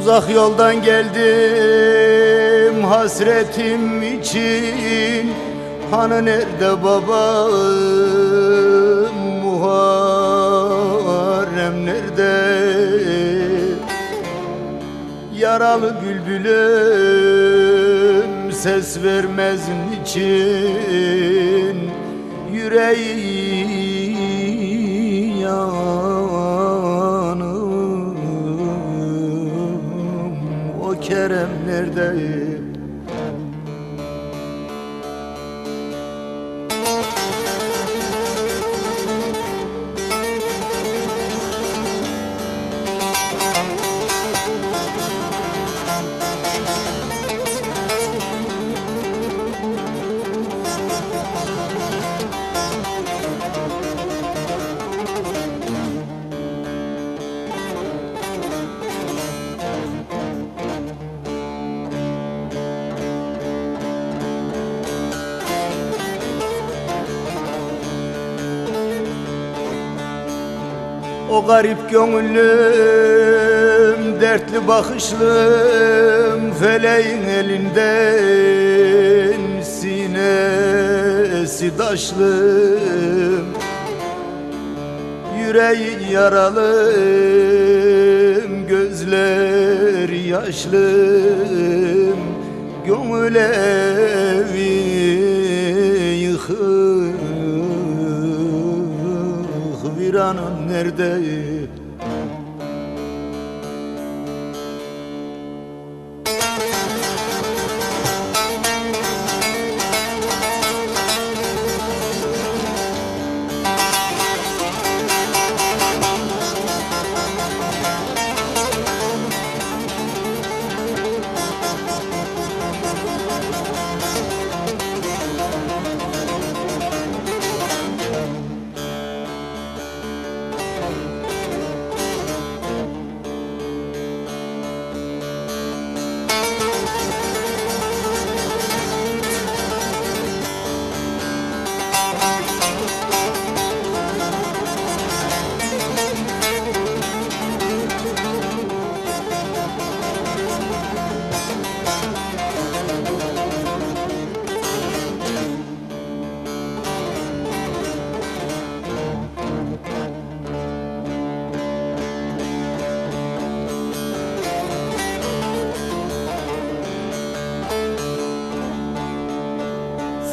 Uzak yoldan geldim hasretim için. Hani nerede babam? Muharrem nerede? Yaralı bülbülüm ses vermez niçin? Yüreği yanım Kerem nerede O garip gönüllüm, dertli bakışlım Feleğin elinden sinesi daşlım. Yüreği yaralım, gözleri yaşlım. Gönül evi yıkık viranım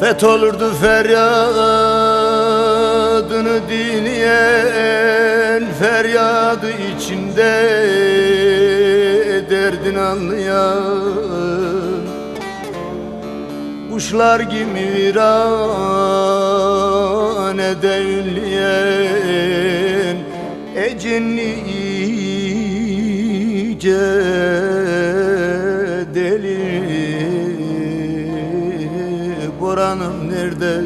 nerede? Fetholurdu feryadını dinleyen Feryadı içinde derdini anlayan Kuşlar gibi virane devleyen Ecinli iyice Boranım nerede?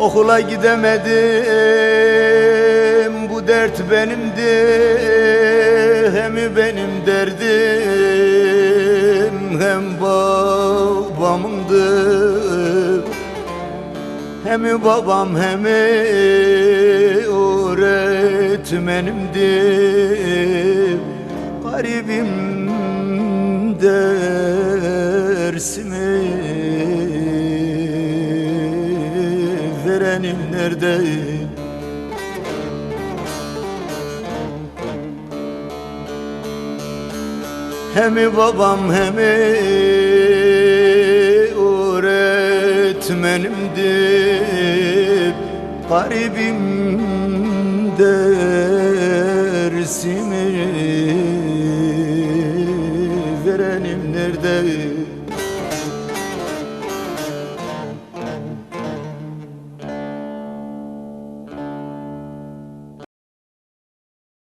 Okula gidemedim. Bu dert benimdi Hem benim derdim Hem babamındı Hem babam hem öğretmenimdi Garibim dersimi verenim nerede? Hem babam hem öğretmenimdi Garibim dersimi